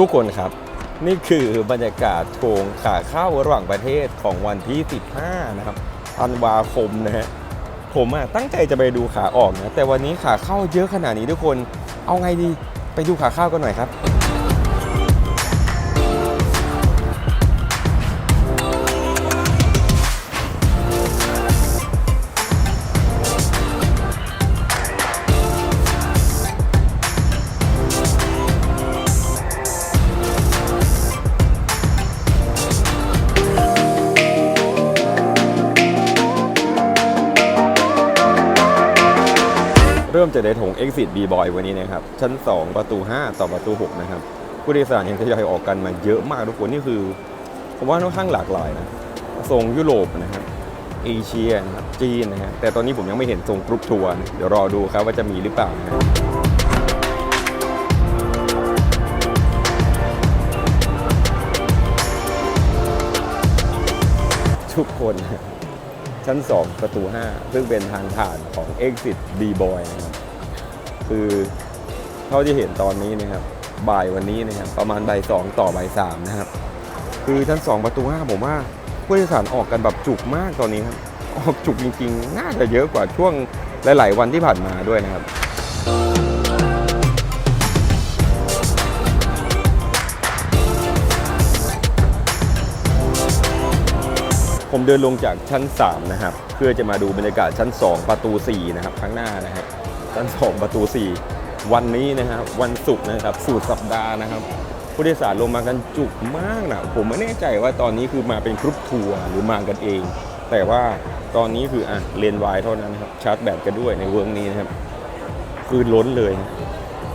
ทุกคนครับ นี่คือบรรยากาศโถงขาเข้าระหว่างประเทศของวันที่ 15 นะครับธันวาคมนะฮะผมอะตั้งใจจะไปดูขาออกนะแต่วันนี้ขาเข้าเยอะขนาดนี้ทุกคนเอาไงดีไปดูขาเข้ากันหน่อยครับ จากในถง Exit B Boy วันนี้นะครับ ชั้น 2 ประตู 5 ต่อประตู 6 นะครับ ผู้โดยสารยังทยอยออกกันมาเยอะมากทุกคนนี่คือผมว่าค่อนข้างหลากหลายนะทรงยุโรปนะครับเอเชียนะครับจีนนะฮะแต่ตอนนี้ผมยังไม่เห็นทรงกรุ๊ปทัวร์เดี๋ยวรอดูครับว่าจะมีหรือเปล่านะทุกคนชั้น 2 ประตู 5 ซึ่งเป็นทางผ่านของ Exit B Boy นะครับ คือเท่าที่เห็นตอนนี้นะครับ บ่ายวันนี้นะครับ ประมาณบ่ายสองต่อบ่ายสามนะครับ คือชั้น2ประตู5ผมว่าผู้โดยสารออกกันแบบจุกมากตอนนี้ครับ ออกจุกจริง ๆ น่าจะเยอะกว่าช่วงหลาย ๆ วันที่ผ่านมาด้วยนะครับผมเดินลงจากชั้น 3 นะครับ เพื่อจะมาดูบรรยากาศชั้น 2 ประตู 4 นะครับ ข้างหน้านะครับ ชั้น2ประตู 4 วันนี้นะครับวันศุกร์นะครับสุดสัปดาห์นะครับผู้โดยสารลงมากันจุกมากนะผมไม่แน่ใจว่าตอนนี้คือมาเป็นกรุ๊ปทัวร์หรือมากันเอง แต่ว่าตอนนี้คืออะเลนวายเท่านั้นนะครับชาร์จแบตกันด้วยในเวิร์กนี้นะครับคือล้นเลยนะ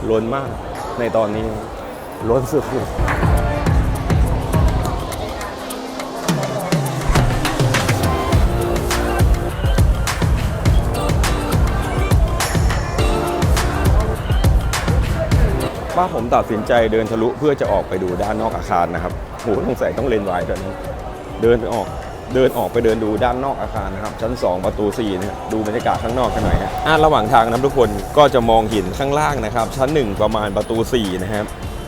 ล้นมากในตอนนี้ล้นสุดๆ ว่าผมตัดสินใจเดินทะลุเพื่อจะออกไปดูด้านนอกอาคารนะครับโหสงสัยต้องเลนไวด์ด้วยนะเดินไปออกเดินออกไปเดินดูด้านนอกอาคารนะครับ ชั้น 2 ประตู4นะดูบรรยากาศข้างนอกกันหน่อยฮะอะระหว่างทางนะทุกคนก็จะมองเห็นข้างล่างนะครับ ชั้น 1 ประมาณประตู4นะครับ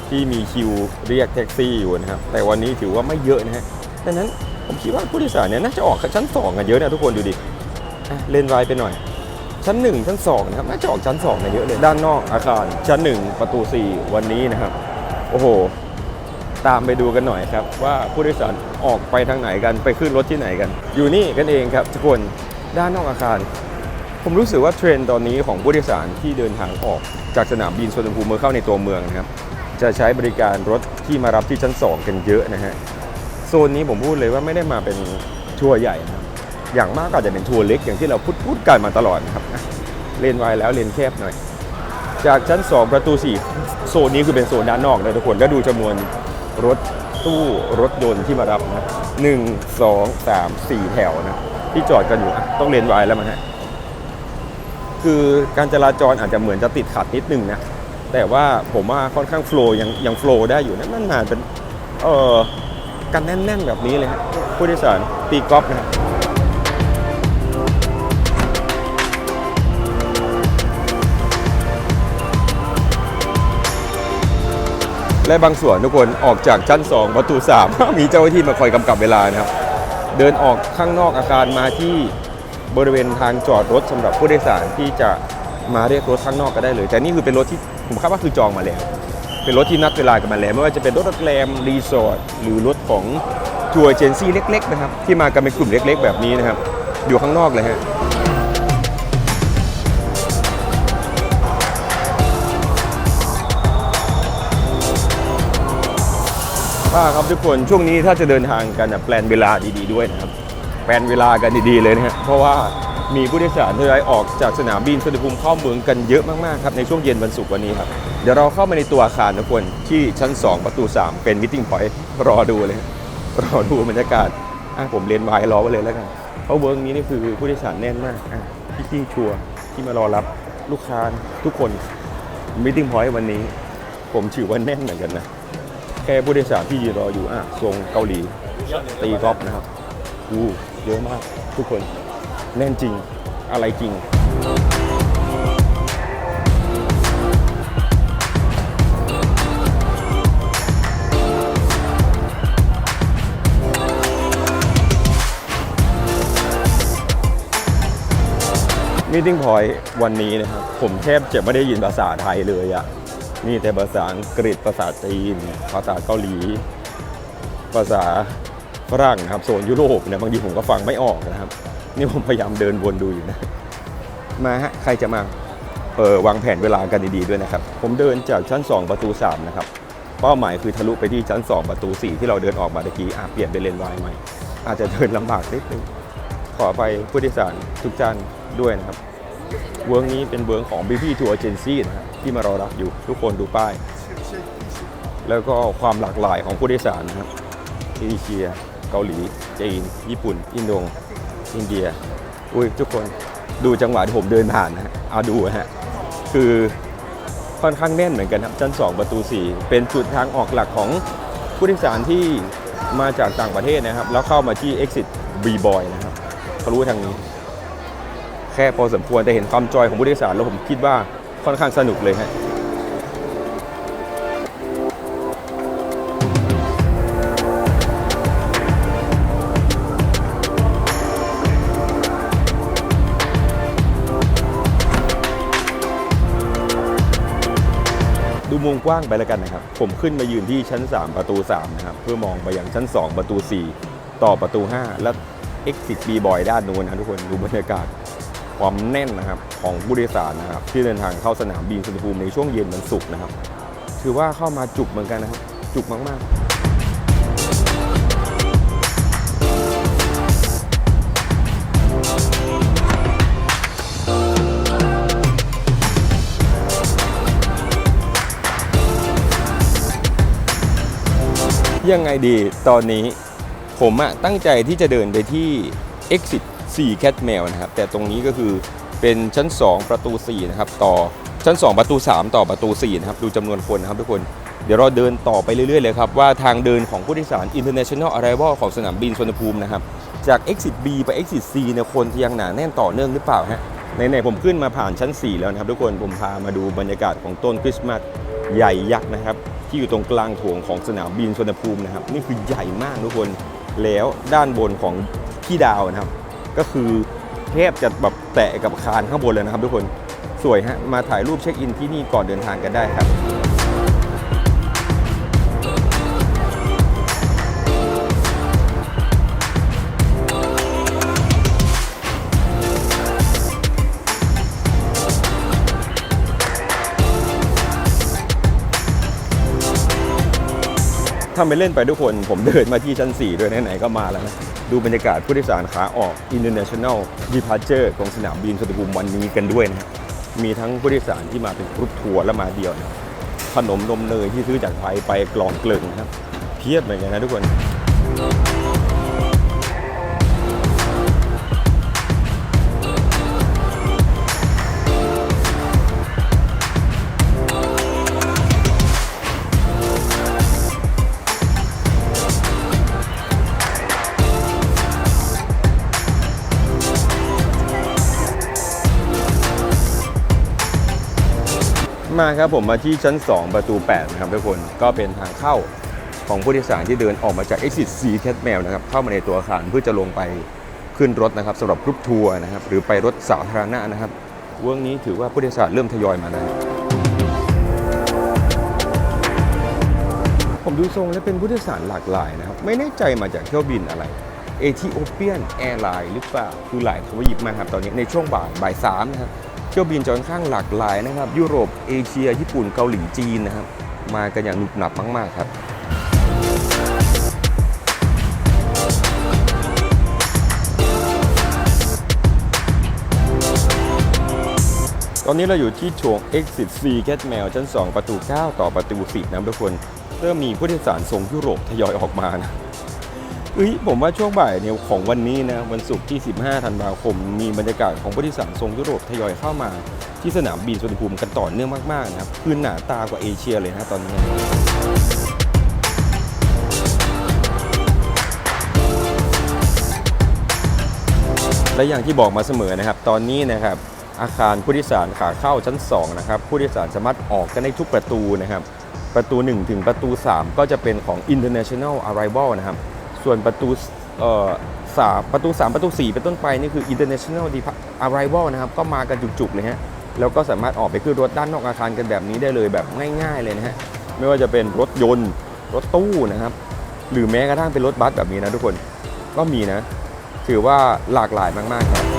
ที่มีคิวเรียกแท็กซี่อยู่นะครับ แต่วันนี้ถือว่าไม่เยอะนะฮะดังนั้นผมคิดว่าผู้โดยสารเนี่ยน่าจะออกชั้น 2 กันเยอะนะทุกคนดูดิเล่นไวไปหน่อย ชั้น 1 ชั้น2นะครับน่าจะออกชั้น2กันเยอะเลยด้านนอกอาคารชั้น 1 ประตู 4 วันนี้นะครับ โอ้โห ตามไปดูกันหน่อยครับ ว่าผู้โดยสารออกไปทางไหนกันไปขึ้นรถที่ไหนกัน อยู่นี่กันเองครับทุกคนด้านนอกอาคาร ผมรู้สึกว่าเทรนด์ตอนนี้ของผู้โดยสารที่เดินทางออกจากสนามบินสุวรรณภูมิเมื่อเข้าในตัวเมืองนะครับจะใช้บริการรถที่มารับที่ชั้น 2 กันเยอะนะฮะโซนนี้ผมพูดเลยว่าไม่ได้มาเป็นทัวร์ใหญ่นะครับ อย่างมากก็อาจจะเป็นทัวร์เล็กอย่างที่เราพูดพูดกันมาตลอดนะครับเลนไวายแล้วเลนแคบหน่อย จากชั้น 2 ประตู 4 โซนนี้คือเป็นโซนด้านนอกนะทุกคนแล้วดูจำนวนรถตู้รถยนต์ที่มารับนะหนึ่งสองสามสี่แถวนะที่จอดกันอยู่ต้องเลนไวายแล้วมั้งฮะคือการจราจรอาจจะเหมือนจะติดขัดนิดนึงนะแต่ว่าผมว่าค่อนข้างโฟล์ยังยังโฟล์ได้อยู่นะนานเป็นเออกันแน่นๆแบบนี้เลยฮะผู้โดยสารตีกอล์ฟนะ และบางส่วนทุกคนออกจากชั้น 2 ประตู 3 มีเจ้าหน้าที่มาคอยกำกับเวลานะครับ เดินออกข้างนอกอาคารมาที่บริเวณทางจอดรถสำหรับผู้โดยสารที่จะมาเรียกรถข้างนอกก็ได้เลย แต่นี่คือเป็นรถที่ผมคาดว่าคือจองมาแล้ว เป็นรถที่นัดเวลากันมาแล้ว ไม่ว่าจะเป็นรถโรงแรมรีสอร์ทหรือรถของทัวร์เอเจนซี่เล็ก ๆ นะครับ ที่มากันเป็นกลุ่มเล็ก ๆ แบบนี้นะครับ อยู่ข้างนอกเลยฮะ ป้าครับทุกคนช่วงนี้ถ้าจะเดินทางกันแปลนเวลาดีๆด้วยนะครับแปลนเวลากันดีๆเลยนะฮะเพราะว่ามีผู้โดยสารทยอยออกจากสนามบินสุวรรณภูมิเข้าเมืองกันเยอะมากๆครับในช่วงเย็นวันศุกร์วันนี้ครับเดี๋ยวเราเข้ามาในตัวอาคารทุกคนที่ชั้น 2 ประตู 3 เป็นมิ팅พอยต์รอดูเลยรอดูบรรยากาศอะผมเรนไว้รอไว้เลยแล้วกันเพราะเวิร์กนี้นี่คือผู้โดยสารแน่นมากอะพี่ๆชัวร์ที่มารอรับลูกค้าทุกคนมิ팅พอยต์วันนี้ ผมถือว่าแน่นเหมือนกันนะ แค่ผู้โดยสารที่ยืนรออยู่อะทรงเกาหลีตีกอล์ฟนะครับอู้เยอะมากทุกคนแน่นจริงอะไรจริงมิ팅พอยต์วันนี้นะครับ ผมแทบจะไม่ได้ยินภาษาไทยเลยอะ มีแต่ภาษาอังกฤษภาษาจีน ภาษาเกาหลี ภาษาฝรั่งนะครับโซนยุโรปเนี่ยบางทีผมก็ฟังไม่ออกนะครับ นี่ผมพยายามเดินวนดูอยู่นะ มาฮะใครจะมาเออวางแผนเวลากันดีๆด้วยนะครับ ผมเดินจากชั้น 2 ประตู 3 นะครับ เป้าหมายคือทะลุไปที่ชั้น 2 ประตู 4 ที่เราเดินออกมาตะกี้อาเปลี่ยนเป็นเลนวายใหม่ อาจจะเดินลำบากนิดนึงขอไปผู้โดยสารทุกท่านด้วยนะครับ เวิร์กนี้เป็นเวิร์กของ BP Tour Agency นะครับที่มารอรับอยู่ทุกคนดูป้าย แล้วก็ความหลากหลายของผู้โดยสารนะครับเอเชีย เกาหลี จีน ญี่ปุ่น อินโดอินเดีย อุ้ยทุกคนดูจังหวะที่ผมเดินผ่านนะฮะเอาดูฮะ คือค่อนข้างแน่นเหมือนกันครับชั้น 2 ประตู 4 เป็นจุดทางออกหลักของผู้โดยสารที่มาจากต่างประเทศนะครับ แล้วเข้ามาที่ exit B boy นะครับทะลุทางนี้ แค่พอสมควรแต่เห็นความจอยของผู้โดยสารแล้วผมคิดว่าค่อนข้างสนุกเลยฮะดูมุมกว้างไปแล้วกันนะครับ ผมขึ้นมายืนที่ชั้น 3 ประตู3นะครับเพื่อมองไปยังชั้น 2 ประตู 4 ต่อประตู 5 และ exit B boy ด้านนู้นนะทุกคนดูบรรยากาศ ความแน่นนะครับของผู้โดยสารนะครับที่เดินทางเข้าสนามบินสุวรรณภูมิในช่วงเย็นวันศุกร์นะครับ ถือว่าเข้ามาจุกเหมือนกันนะครับ จุกมากๆยังไงดีตอนนี้ผมอะตั้งใจที่จะเดินไปที่ exit 4 cat mail นะครับ แต่ตรงนี้ก็คือเป็นชั้น 2 ประตู4นะครับต่อชั้น 2 ประตู 3 ต่อประตู4นะครับดูจำนวนคนนะครับทุกคนเดี๋ยวเราเดินต่อไปเรื่อยๆเลยครับ ว่าทางเดินของผู้โดยสาร international arrival ของสนามบินสุวรรณภูมินะครับ จาก exit B ไป exit C เนี่ยคนจะยังหนาแน่นต่อเนื่องหรือเปล่าฮะไหนๆผมขึ้นมาผ่านชั้น 4 แล้วนะครับทุกคนผมพามาดูบรรยากาศของต้นคริสต์มาสใหญ่ยักษ์นะครับ ที่อยู่ตรงกลางโถงของสนามบินสุวรรณภูมินะครับ นี่คือใหญ่มากทุกคนแล้วด้านบนของพี่ดาวนะครับ ก็คือเทพจะแบบแตะกับคานข้างบนเลยนะครับทุกคนสวยฮะมาถ่ายรูปเช็คอินที่นี่ก่อนเดินทางกันได้ครับ ทำไปเล่นไปทุกคน ผมเดินมาที่ชั้น 4 ด้วยไหนๆก็มาแล้วนะ ดูบรรยากาศผู้โดยสารขาออก International Departure ของสนามบินสุวรรณภูมิวันนี้กันด้วยนะมีทั้งผู้โดยสารที่มาเป็นกรุ๊ปทัวร์และมาเดียวนะขนมนมเนยที่ซื้อจากไทยไปกล่องเกลึงนะครับ เพียบเหมือนกันนะทุกคน มาครับผมมาที่ชั้น 2 ประตู8นะครับทุกคนก็เป็นทางเข้าของผู้โดยสารที่เดินออกมาจาก exit C cat mail นะครับเข้ามาในตัวอาคารเพื่อจะลงไปขึ้นรถนะครับสำหรับกรุ๊ปทัวร์นะครับหรือไปรถสาธารณะนะครับเรื่องนี้ถือว่าผู้โดยสารเริ่มทยอยมาแล้วผมดูทรงแล้วเป็นผู้โดยสารหลากหลายนะครับ ไม่แน่ใจมาจากเที่ยวบินอะไรเอธิโอเปียนแอร์ไลน์หรือเปล่าคือหลายทวีปมาครับตอนนี้ในช่วงบ่ายบ่ายสามนะครับ ที่ยวบินจะค่อนข้างหลากหลายนะครับ ยุโรปเอเชีย ญี่ปุ่นเกาหลีจีนนะครับ มากันอย่างหนุบหนับมากๆครับตอนนี้เราอยู่ที่โถง Exit C Cat Mail ชั้น 2 ประตู 9 ต่อประตู 10นะทุกคน เริ่มมีผู้โดยสารทรงยุโรปทยอยออกมานะ เอ้ยผมว่าช่วงบ่ายเนี่ยของวันนี้นะวันศุกร์ที่ 15 ธันวาคม มีบรรยากาศของผู้โดยสารทรงยุโรปทยอยเข้ามา ที่สนามบินสุวรรณภูมิกันต่อเนื่องมากๆนะครับคือหนาตากว่าเอเชียเลยนะตอนนี้และอย่างที่บอกมาเสมอนะครับ ตอนนี้นะครับอาคารผู้โดยสารขาเข้าชั้น 2 นะครับ ผู้โดยสารสามารถออกกันได้ทุกประตูนะครับ ประตู 1 ถึงประตู 3 ก็จะเป็นของ international arrival นะครับ ส่วนประตูเอ่อสามประตู 3 ประตู 4 เป็นต้นไปนี่คือ international arrival นะครับ ก็มากันจุกๆเลยฮะ แล้วก็สามารถออกไปขึ้นรถด้านนอกอาคารกันแบบนี้ได้เลยแบบง่ายๆเลยนะฮะ ไม่ว่าจะเป็นรถยนต์ รถตู้นะครับ หรือแม้กระทั่งเป็นรถบัสแบบนี้นะทุกคน ก็มีนะ ถือว่าหลากหลายมากๆครับ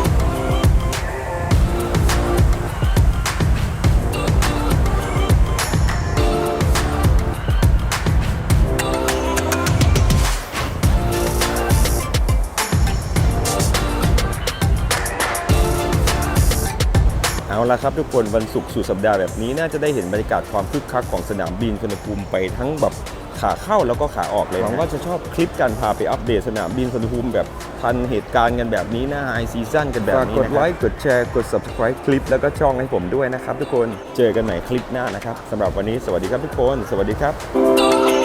เอาละครับทุกคนวันศุกร์สุดสัปดาห์แบบนี้น่าจะได้เห็นบรรยากาศความคึกคักของสนามบินสุวรรณภูมิไปทั้งแบบขาเข้าแล้วก็ขาออกเลยหวังว่าจะชอบคลิปการพาไปอัปเดตสนามบินสุวรรณภูมิแบบทันเหตุการณ์กันแบบนี้หน้าไอซีซั่นกันแบบนี้กดไลค์กดแชร์กด subscribe คลิปแล้วก็ช่องให้ผมด้วยนะครับทุกคนเจอกันใหม่คลิปหน้านะครับสำหรับวันนี้สวัสดีครับทุกคน สวัสดีครับ